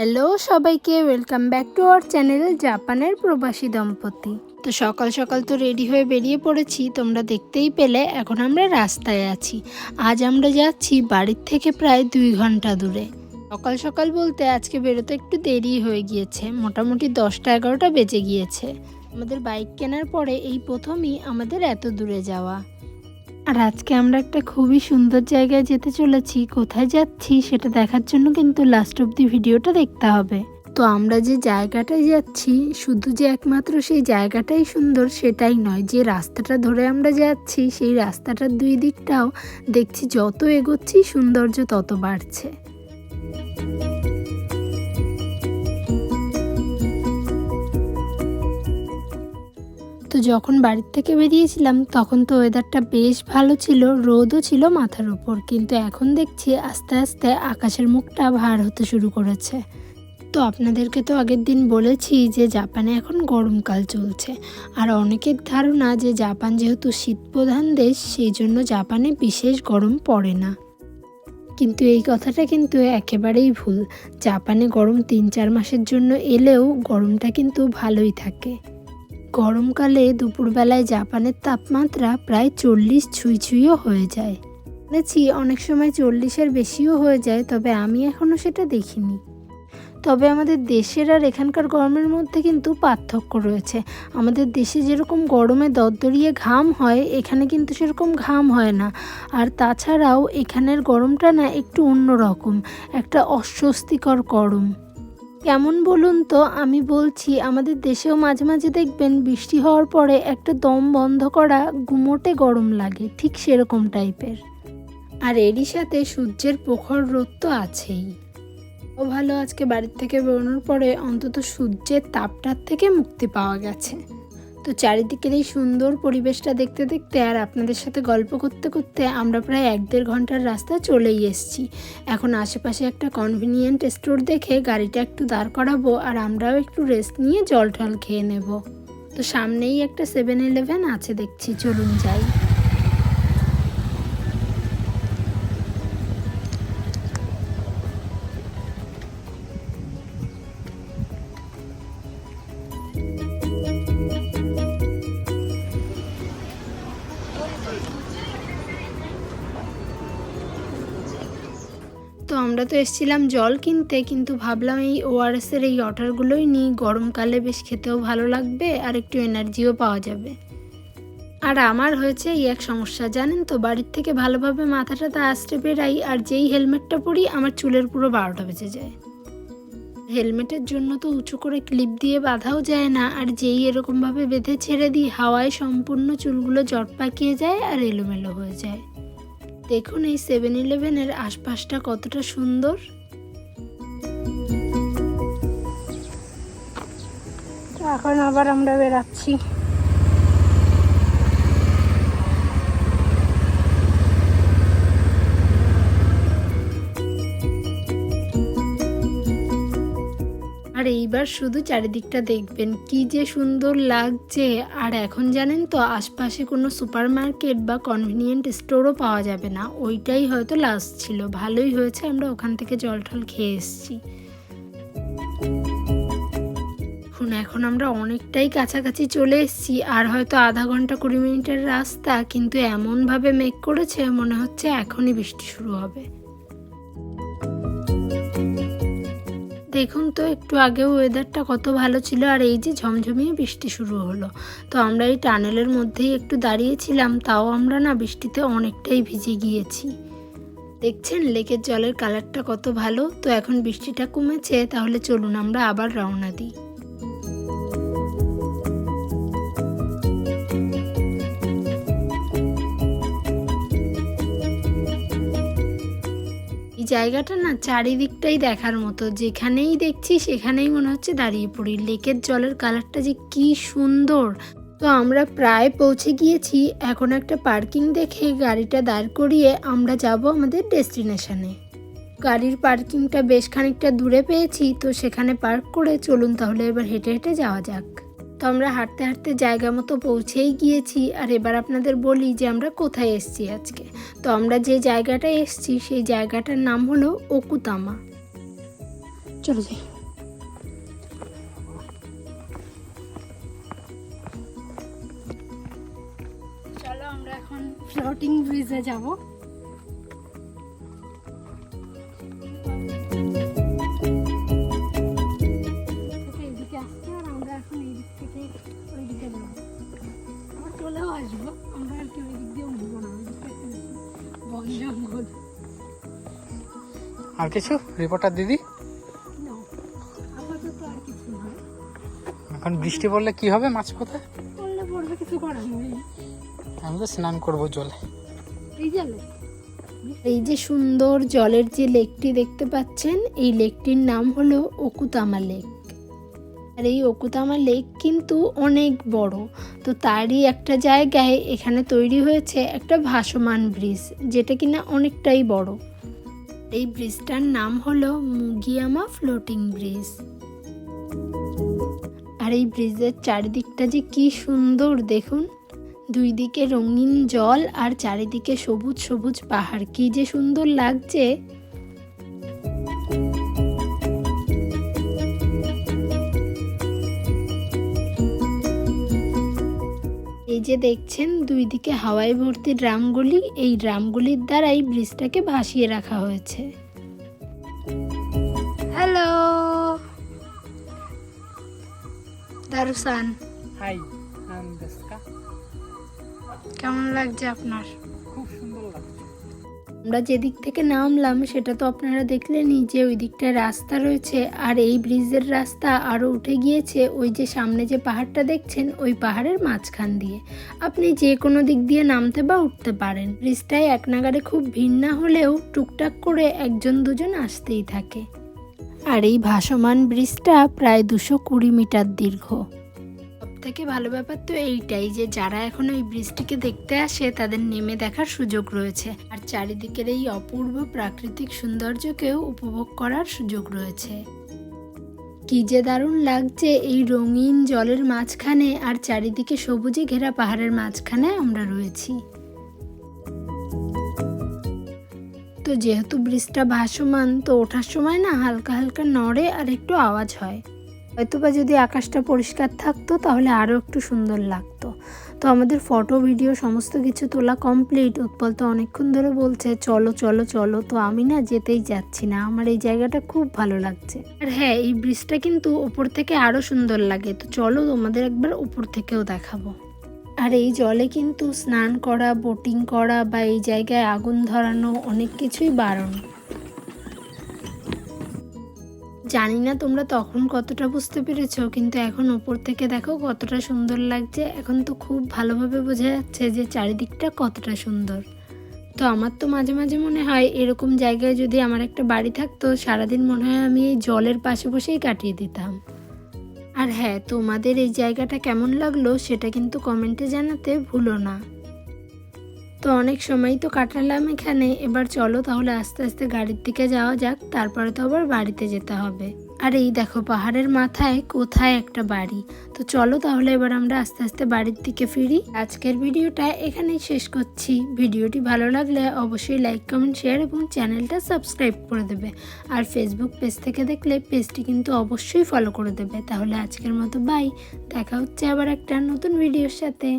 Hello সবাইকে welcome back to our channel জাপানের প্রবাসী দম্পতি তো সকাল সকাল তো রেডি হয়ে বেরিয়ে পড়েছি, তোমরা দেখতেই পেলে এখন আমরা রাস্তায় আছি। আজ আমরা যাচ্ছি বাড়ির থেকে প্রায় দুই ঘণ্টা দূরে। সকাল সকাল বলতে আজকে বেরোতে একটু দেরি হয়ে গিয়েছে, মোটামুটি দশটা এগারোটা বেজে গিয়েছে। আমাদের বাইক কেনার পরে এই প্রথমই আমাদের এত দূরে যাওয়া। আর আজকে আমরা একটা খুবই সুন্দর জায়গায় যেতে চলেছি। কোথায় যাচ্ছি সেটা দেখার জন্য কিন্তু লাস্ট অব্দি ভিডিওটা দেখতে হবে। তো আমরা যে জায়গাটায় যাচ্ছি, শুধু যে একমাত্র সেই জায়গাটাই সুন্দর সেটাই নয়, যে রাস্তাটা ধরে আমরা যাচ্ছি, সেই রাস্তাটার দুই দিকটাও দেখছি যত এগোচ্ছি, সৌন্দর্য তত বাড়ছে। তো যখন বাড়ির থেকে বেরিয়েছিলাম, তখন তো ওয়েদারটা বেশ ভালো ছিল, রোদও ছিল মাথার উপর কিন্তু এখন দেখছি আস্তে আস্তে আকাশের মুখটা ভার হতে শুরু করেছে। তো আপনাদেরকে তো আগের দিন বলেছি যে জাপানে এখন গরমকাল চলছে। আর অনেকের ধারণা যে জাপান যেহেতু শীতপ্রধান দেশ, সেই জন্য জাপানে বিশেষ গরম পড়ে না। কিন্তু এই কথাটা কিন্তু একেবারেই ভুল। জাপানে গরম তিন চার মাসের জন্য এলেও গরমটা কিন্তু ভালোই থাকে। গরমকালে দুপুরবেলায় জাপানের তাপমাত্রা প্রায় চল্লিশ ছুঁই ছুঁইও হয়ে যায়। শুনেছি অনেক সময় চল্লিশের বেশিও হয়ে যায়, তবে আমি এখনও সেটা দেখিনি। তবে আমাদের দেশের আর এখানকার গরমের মধ্যে কিন্তু পার্থক্য রয়েছে। আমাদের দেশে যেরকম গরমে দরদরিয়ে ঘাম হয়, এখানে কিন্তু সেরকম ঘাম হয় না। আর তাছাড়াও এখানের গরমটা না একটু অন্যরকম একটা অস্বস্তিকর গরম। কেমন বলুন তো? আমি বলছি, আমাদের দেশেও মাঝে মাঝে দেখবেন বৃষ্টি হওয়ার পরে একটা দম বন্ধ করা গুমোটে গরম লাগে, ঠিক সেরকম টাইপের। আর এরই সাথে সূর্যের প্রখর রোদ তো আছেই। ও ভালো, আজকে বাড়ির থেকে বেরোনোর পরে অন্তত সূর্যের তাপটার থেকে মুক্তি পাওয়া গেছে। তো চারিদিকের এই সুন্দর পরিবেশটা দেখতে দেখতে আর আপনাদের সাথে গল্প করতে করতে আমরা প্রায় এক দেড় ঘণ্টার রাস্তা চলেই এসেছি। এখন আশেপাশে একটা কনভিনিয়েন্ট স্টোর দেখে গাড়িটা একটু দাঁড় করাবো আর আমরাও একটু রেস্ট নিয়ে জল টল খেয়ে নেব। তো সামনেই একটা সেভেন ইলেভেন আছে দেখছি, চলুন যাই। আমরা তো এসেছিলাম জল কিনতে, কিন্তু ভাবলাম এই ওআরএসের এই ওয়াটারগুলোই নিই। গরমকালে বেশ খেতেও ভালো লাগবে আর একটু এনার্জিও পাওয়া যাবে। আর আমার হয়েছে এই এক সমস্যা, জানেন তো? বাড়ির থেকে ভালোভাবে মাথাটা তা আসতে বেরাই আর যেই হেলমেটটা পরি, আমার চুলের পুরো বারোটা বেঁচে যায়। হেলমেটের জন্য তো উঁচু করে ক্লিপ দিয়ে বাঁধাও যায় না, আর যেই এরকমভাবে বেঁধে ছেড়ে দিই, হাওয়ায় সম্পূর্ণ চুলগুলো জট পাকিয়ে যায় আর এলোমেলো হয়ে যায়। দেখুন এই সেভেন ইলেভেনের আশপাশটা কতটা সুন্দর। এখন আবার আমরা বেরাচ্ছি। এইবার শুধু চারিদিকটা দেখবেন। কি যে সুন্দর লাগছে। আর এখন জানেন তো, আশপাশে কোনো সুপার মার্কেট বা কনভিনিয়েন্ট স্টোরও পাওয়া যাবে না। ওইটাই হয়তো লাস্ট ছিল। ভালোই হয়েছে, আমরা ওখান থেকে জল টল খেয়ে এসেছি। এখন আমরা অনেকটাই কাছাকাছি চলে এসেছি। আর হয়তো আধা ঘণ্টা কুড়ি মিনিটের রাস্তা, কিন্তু এমনভাবে মেঘ করেছে, মনে হচ্ছে এখনই বৃষ্টি শুরু হবে। দেখুন তো, একটু আগেও ওয়েদারটা কত ভালো ছিল আর এই যে ঝমঝমিয়ে বৃষ্টি শুরু হলো। তো আমরা এই টানেলের মধ্যেই একটু দাঁড়িয়েছিলাম, তাও আমরা না বৃষ্টিতে অনেকটাই ভিজে গিয়েছি। দেখছেন, লেকের জলের কালারটা কত ভালো। তো এখন বৃষ্টিটা কমেছে, তাহলে চলুন আমরা আবার রওনা দিই। এই জায়গাটা না চারিদিকটাই দেখার মতো। যেখানেই দেখছি সেখানেই মনে হচ্ছে দাঁড়িয়ে পড়ি। লেকের জলের কালারটা যে কি সুন্দর। তো আমরা প্রায় পৌঁছে গিয়েছি। এখন একটা পার্কিং দেখে গাড়িটা দাঁড় করিয়ে আমরা যাব আমাদের ডেস্টিনেশনে। গাড়ির পার্কিংটা বেশ খানিকটা দূরে পেয়েছি। তো সেখানে পার্ক করে চলুন তাহলে এবার হেঁটে হেঁটে যাওয়া যাক। তো আমরা হাঁটতে হাঁটতে জায়গা মতো পৌঁছেই গিয়েছি। আর এবার আপনাদের বলি যে আমরা কোথায় এসেছি আজকে। তো আমরা যে জায়গাটায় এসেছি সেই জায়গাটার নাম হলো ওকুতামা চলো যাই। চলো আমরা এখন ফ্লোটিং ব্রিজে যাব। চলেও আসব আমরা আর কি ওই দিক না বন জঙ্গল আর কিছু? রিপোর্টার দিদি? এখন বৃষ্টি পড়লে কি হবে মাছ পথে করলে পড়বে কিছু করার নেই আমি তো স্নান করব জলে। এই যে সুন্দর জলের যে লেকটি দেখতে পাচ্ছেন, এই লেকটির নাম হলো ওকুতামা লেক। আর এই ওকুতামা লেক কিন্তু অনেক বড়। তো তারই একটা জায়গায় এখানে তৈরি হয়েছে একটা ভাসমান ব্রিজ, যেটা কিনা অনেকটাই বড়। এই ব্রিজটার নাম হলো মুগিয়ামা ফ্লোটিং ব্রিজ। আর এই ব্রিজের চারিদিকটা যে কি সুন্দর দেখুন। দুই দিকে রঙিন জল আর চারিদিকে সবুজ সবুজ পাহাড়, কি যে সুন্দর লাগছে। এই যে দেখছেন দুই দিকে হাওয়ায় ভর্তি ড্রামগুলি এই ড্রামগুলির দ্বারাই ব্রিজটাকে ভাসিয়ে রাখা হয়েছে। হ্যালো দারুসান। হাই কেমন লাগছে আপনার? আমরা যেদিক থেকে নামলাম, সেটা তো আপনারা দেখলেনই যে ওই দিকটায় রাস্তা রয়েছে আর এই ব্রিজের রাস্তা আরও উঠে গিয়েছে। ওই যে সামনে যে পাহাড়টা দেখছেন, ওই পাহাড়ের মাঝখান দিয়ে। আপনি যে কোনো দিক দিয়ে নামতে বা উঠতে পারেন। ব্রিজটায় এক নাগারে খুব ভিড় না হলেও টুকটাক করে একজন দুজন আসতেই থাকে। আর এই ভাসমান ব্রিজটা প্রায় দুশো কুড়ি মিটার দীর্ঘ। থেকে ভালো ব্যাপার তো এইটাই যে যারা এখন ওই ব্রিজটিকে দেখতে আসে, তাদের নেমে দেখার সুযোগ রয়েছে। আর চারিদিকের এই অপূর্ব প্রাকৃতিক সৌন্দর্যকেও উপভোগ করার সুযোগ রয়েছে। কি যে দারুণ লাগছে এই রঙিন জলের মাঝখানে আর চারিদিকে সবুজে ঘেরা পাহাড়ের মাঝখানে আমরা রয়েছি। তো যেহেতু ব্রিজটা ভাসমান, তো ওঠার সময় না হালকা হালকা নড়ে আর একটু আওয়াজ হয়। হয়তোবা যদি আকাশটা পরিষ্কার থাকতো, তাহলে আরও একটু সুন্দর লাগতো। তো আমাদের ফটো ভিডিও সমস্ত কিছু তোলা কমপ্লিট উৎপল তো অনেকক্ষণ ধরে বলছে, চলো চলো চলো। তো আমি না যেতেই যাচ্ছি না। আমার এই জায়গাটা খুব ভালো লাগছে। আর হ্যাঁ এই ব্রিজটা কিন্তু ওপর থেকে আরও সুন্দর লাগে। তো চলো তোমাদের একবার উপর থেকেও দেখাবো। আর এই জলে কিন্তু স্নান করা বোটিং করা বা এই জায়গায় আগুন ধরানো অনেক কিছুই বারণ। জানি না তোমরা তখন কতটা বুঝতে পেরেছ, কিন্তু এখন ওপর থেকে দেখো কতটা সুন্দর লাগছে। এখন তো খুব ভালোভাবে বোঝা যাচ্ছে যে চারিদিকটা কতটা সুন্দর। তো আমার তো মাঝে মাঝে মনে হয় এরকম জায়গায় যদি আমার একটা বাড়ি থাকতো, সারাদিন মনে হয় আমি এই জলের পাশে বসেই কাটিয়ে দিতাম। আর হ্যাঁ তোমাদের এই জায়গাটা কেমন লাগল সেটা কিন্তু কমেন্টে জানাতে ভুলো না। তো অনেক সময় তো কাটালাম এখানে। এবার চলো তাহলে আস্তে আস্তে গাড়ির দিকে যাওয়া যাক, তারপরে তো আবার বাড়িতে যেতে হবে। আর এই দেখো পাহাড়ের মাথায় কোথায় একটা বাড়ি। তো চলো তাহলে এবার আমরা আস্তে আস্তে বাড়ির দিকে ফিরি। আজকের ভিডিওটা এখানেই শেষ করছি। ভিডিওটি ভালো লাগলে অবশ্যই লাইক, কমেন্ট, শেয়ার এবং চ্যানেলটা সাবস্ক্রাইব করে দেবে। আর ফেসবুক পেজ থেকে দেখলে পেজটি কিন্তু অবশ্যই ফলো করে দেবে। তাহলে আজকের মতো বাই দেখা হচ্ছে আবার একটা নতুন ভিডিওর সাথে।